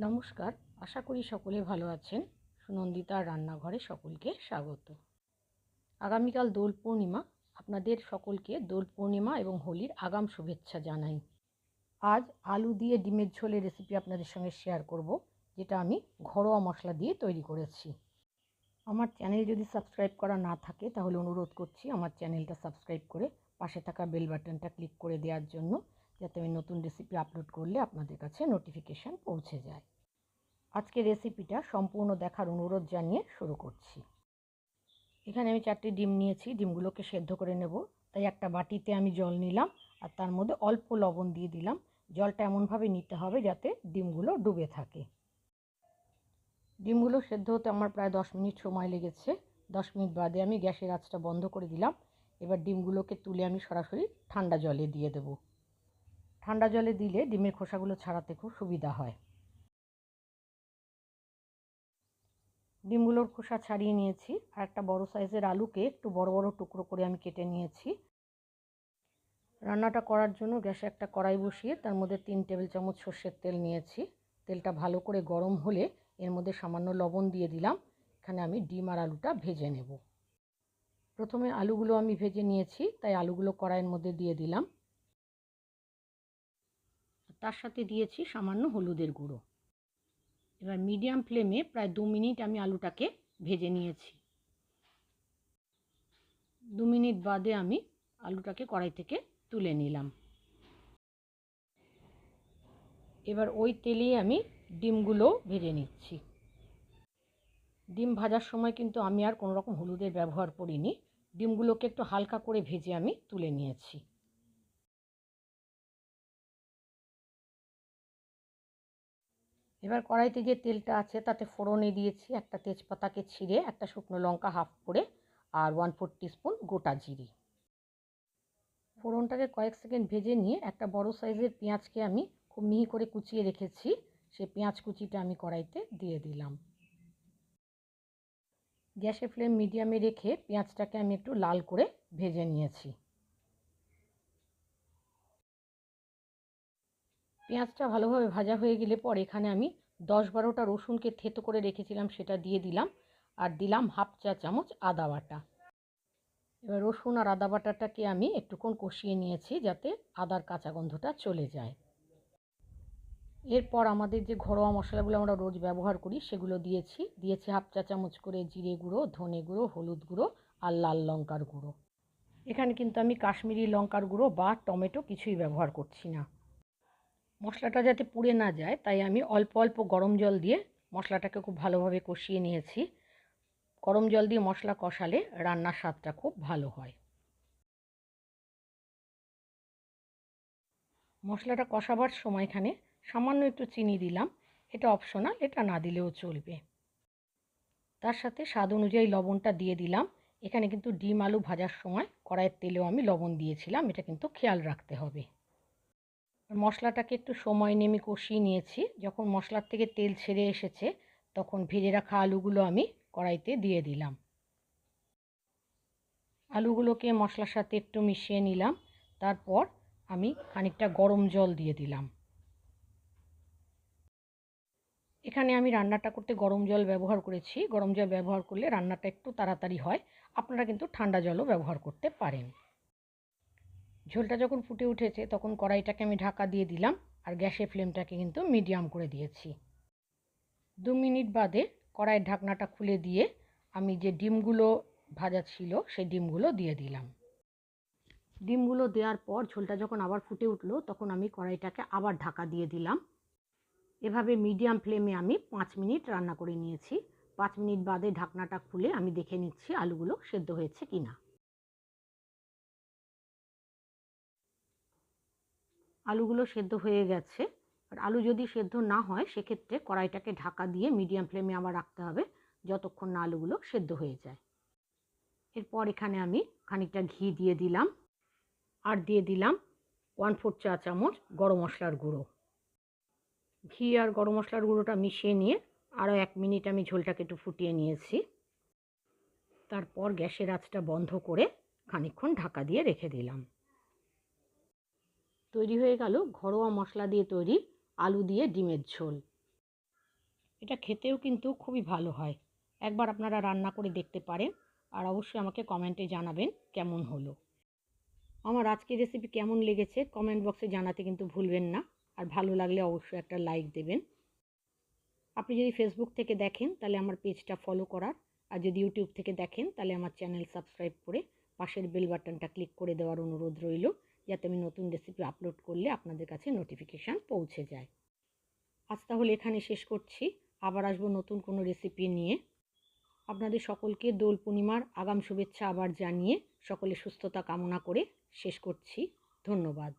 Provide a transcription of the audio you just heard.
নমস্কার, আশা করি সকলে ভালো আছেন। সুনন্দিতার রান্নাঘরে সকলকে স্বাগত। আগামীকাল দোল পূর্ণিমা, আপনাদের সকলকে দোল পূর্ণিমা এবং হোলির আগাম শুভেচ্ছা জানাই। আজ আলু দিয়ে ডিমের ঝোলের রেসিপি আপনাদের সঙ্গে শেয়ার করব, যেটা আমি ঘরোয়া মশলা দিয়ে তৈরি করেছি। আমার চ্যানেল যদি সাবস্ক্রাইব করা না থাকে, তাহলে অনুরোধ করছি আমার চ্যানেলটা সাবস্ক্রাইব করে পাশে থাকা বেল বাটনটা ক্লিক করে দেওয়ার জন্য। যাতে আমি নতুন রেসিপি আপলোড করলে আপনাদের কাছে নোটিফিকেশান পৌঁছে যায়। আজকে রেসিপিটা সম্পূর্ণ দেখার অনুরোধ জানিয়ে শুরু করছি। এখানে আমি চারটি ডিম নিয়েছি, ডিমগুলোকে সেদ্ধ করে নেব। তাই একটা বাটিতে আমি জল নিলাম আর তার মধ্যে অল্প লবণ দিয়ে দিলাম। জলটা এমনভাবে নিতে হবে যাতে ডিমগুলো ডুবে থাকে। ডিমগুলো সেদ্ধ হতে আমার প্রায় দশ মিনিট সময় লেগেছে। দশ মিনিট বাদে আমি গ্যাসের আঁচটা বন্ধ করে দিলাম। এবার ডিমগুলোকে তুলে আমি সরাসরি ঠান্ডা জলে দিয়ে দেব। ঠান্ডা জলে দিলে ডিমের খোসাগুলো ছাড়াতে খুব সুবিধা হয়। ডিমগুলোর খোসা ছাড়িয়ে নিয়েছি আর একটা বড় সাইজের আলুকে একটু বড় বড় টুকরো করে আমি কেটে নিয়েছি। রান্নাটা করার জন্য গ্যাসে একটা কড়াই বসিয়ে তার মধ্যে তিন টেবিল চামচ সর্ষের তেল নিয়েছি। তেলটা ভালো করে গরম হলে এর মধ্যে সামান্য লবণ দিয়ে দিলাম। এখানে আমি ডিম আর আলুটা ভেজে নেব। প্রথমে আলুগুলো আমি ভেজে নিয়েছি, তাই আলুগুলো কড়াইয়ের মধ্যে দিয়ে দিলাম। তার সাথে দিয়েছি সামান্য হলুদের গুঁড়ো। এবার মিডিয়াম ফ্লেমে প্রায় দু মিনিট আমি আলুটাকে ভেজে নিয়েছি। দু মিনিট বাদে আমি আলুটাকে কড়াই থেকে তুলে নিলাম। এবার ওই তেলেই আমি ডিমগুলো ভেজে নিচ্ছি। ডিম ভাজার সময় কিন্তু আমি আর কোনো রকম হলুদের ব্যবহার করিনি। ডিমগুলোকে একটু হালকা করে ভেজে আমি তুলে নিয়েছি। এবার কড়াইতে যে তেলটা আছে তাতে ফোড়নে দিয়েছি একটা তেজপাতাকে ছিঁড়ে একটা শুকনো লঙ্কা হাফ করে আর ওয়ান ফোর স্পুন গোটা জিরে। ফোড়নটাকে কয়েক সেকেন্ড ভেজে নিয়ে একটা বড় সাইজের পেঁয়াজকে আমি খুব মিহি করে কুচিয়ে রেখেছি সেই পেঁয়াজ কুচিটা আমি কড়াইতে দিয়ে দিলাম। গ্যাসের ফ্লেম মিডিয়ামে রেখে পেঁয়াজটাকে আমি একটু লাল করে ভেজে নিয়েছি। পেঁয়াজটা ভালোভাবে ভাজা হয়ে গেলে পর এখানে আমি দশ বারোটা রসুনকে থেতো করে রেখেছিলাম, সেটা দিয়ে দিলাম। আর দিলাম হাফ চা চামচ আদা বাটা। এবার রসুন আর আদা বাটাটাকে আমি একটুক্ষণ কষিয়ে নিয়েছি যাতে আদার কাঁচা গন্ধটা চলে যায়। এরপর আমাদের যে ঘরোয়া মশলাগুলো আমরা রোজ ব্যবহার করি, সেগুলো দিয়েছি। দিয়েছি হাফ চা চামচ করে জিরে গুঁড়ো, ধনে গুঁড়ো, হলুদ গুঁড়ো আর লাল লঙ্কার গুঁড়ো। এখানে কিন্তু আমি কাশ্মীরি লঙ্কার গুঁড়ো বা টমেটো কিছুই ব্যবহার করছি না। মশলাটা যাতে পুড়ে না যায়, তাই আমি অল্প অল্প গরম জল দিয়ে মশলাটাকে খুব ভালোভাবে কষিয়ে নিয়েছি। গরম জল দিয়ে মশলা কষালে রান্নার স্বাদটা খুব ভালো হয়। মশলাটা কষাবার সময় এখানে সামান্য একটু চিনি দিলাম। এটা অপশনাল, এটা না দিলেও চলবে। তার সাথে স্বাদ অনুযায়ী লবণটা দিয়ে দিলাম। এখানে কিন্তু ডিম আলু ভাজার সময় কড়াইয়ের তেলেও আমি লবণ দিয়েছিলাম, এটা কিন্তু খেয়াল রাখতে হবে। মশলাটাকে একটু সময় নিয়ে আমি কষিয়ে নিয়েছি। যখন মশলার থেকে তেল ছেড়ে এসেছে, তখন ভেজে রাখা আলুগুলো আমি কড়াইতে দিয়ে দিলাম। আলুগুলোকে মশলার সাথে একটু মিশিয়ে নিলাম। তারপর আমি খানিকটা গরম জল দিয়ে দিলাম। এখানে আমি রান্নাটা করতে গরম জল ব্যবহার করেছি। গরম জল ব্যবহার করলে রান্নাটা একটু তাড়াতাড়ি হয়। আপনারা কিন্তু ঠান্ডা জলও ব্যবহার করতে পারেন। ঝোলটা যখন ফুটে উঠেছে, তখন কড়াইটাকে আমি ঢাকা দিয়ে দিলাম আর গ্যাসের ফ্লেমটাকে কিন্তু মিডিয়াম করে দিয়েছি। দু মিনিট বাদে কড়াইয়ের ঢাকনাটা খুলে দিয়ে আমি যে ডিমগুলো ভাজা ছিল, সেই ডিমগুলো দিয়ে দিলাম। ডিমগুলো দেওয়ার পর ঝোলটা যখন আবার ফুটে উঠল, তখন আমি কড়াইটাকে আবার ঢাকা দিয়ে দিলাম। এভাবে মিডিয়াম ফ্লেমে আমি পাঁচ মিনিট রান্না করে নিয়েছি। পাঁচ মিনিট বাদে ঢাকনাটা খুলে আমি দেখে নিচ্ছি আলুগুলো সেদ্ধ হয়েছে কি না আলুগুলো সেদ্ধ হয়ে গেছে। আর আলু যদি সেদ্ধ না হয়, সেক্ষেত্রে কড়াইটাকে ঢাকা দিয়ে মিডিয়াম ফ্লেমে আবার রাখতে হবে, যতক্ষণ না আলুগুলো সেদ্ধ হয়ে যায়। এরপর এখানে আমি খানিকটা ঘি দিয়ে দিলাম। আর দিয়ে দিলাম ওয়ান ফোর চা চামচ গরম মশলার গুঁড়ো। ঘি আর গরম মশলার গুঁড়োটা মিশিয়ে নিয়ে আরও এক মিনিট আমি ঝোলটাকে একটু ফুটিয়ে নিয়েছি। তারপর গ্যাসের আঁচটা বন্ধ করে খানিকক্ষণ ঢাকা দিয়ে রেখে দিলাম। তৈরি হয়ে গেল ঘরোয়া মশলা দিয়ে তৈরি আলু দিয়ে ডিমের ঝোল। এটা খেতেও কিন্তু খুবই ভালো হয়। একবার আপনারা রান্না করে দেখতে পারেন আর অবশ্যই আমাকে কমেন্টে জানাবেন কেমন হলো। আমার আজকের রেসিপি কেমন লেগেছে কমেন্ট বক্সে জানাতে কিন্তু ভুলবেন না আর ভালো লাগলে অবশ্যই একটা লাইক দেবেন। আপনি যদি ফেসবুক থেকে দেখেন তাহলে আমার পেজটা ফলো করার আর যদি ইউটিউব থেকে দেখেন তাহলে আমার চ্যানেল সাবস্ক্রাইব করে পাশের বেল বাটনটা ক্লিক করে দেওয়ার অনুরোধ রইল। যাতে আমি নতুন রেসিপি আপলোড করলে আপনাদের কাছে নোটিফিকেশান পৌঁছে যায়। আজ তাহলে এখানে শেষ করছি। আবার আসব নতুন কোনো রেসিপি নিয়ে। আপনাদের সকলকে দোল পূর্ণিমার আগাম শুভেচ্ছা আবার জানিয়ে সকলে সুস্থতা কামনা করে শেষ করছি। ধন্যবাদ।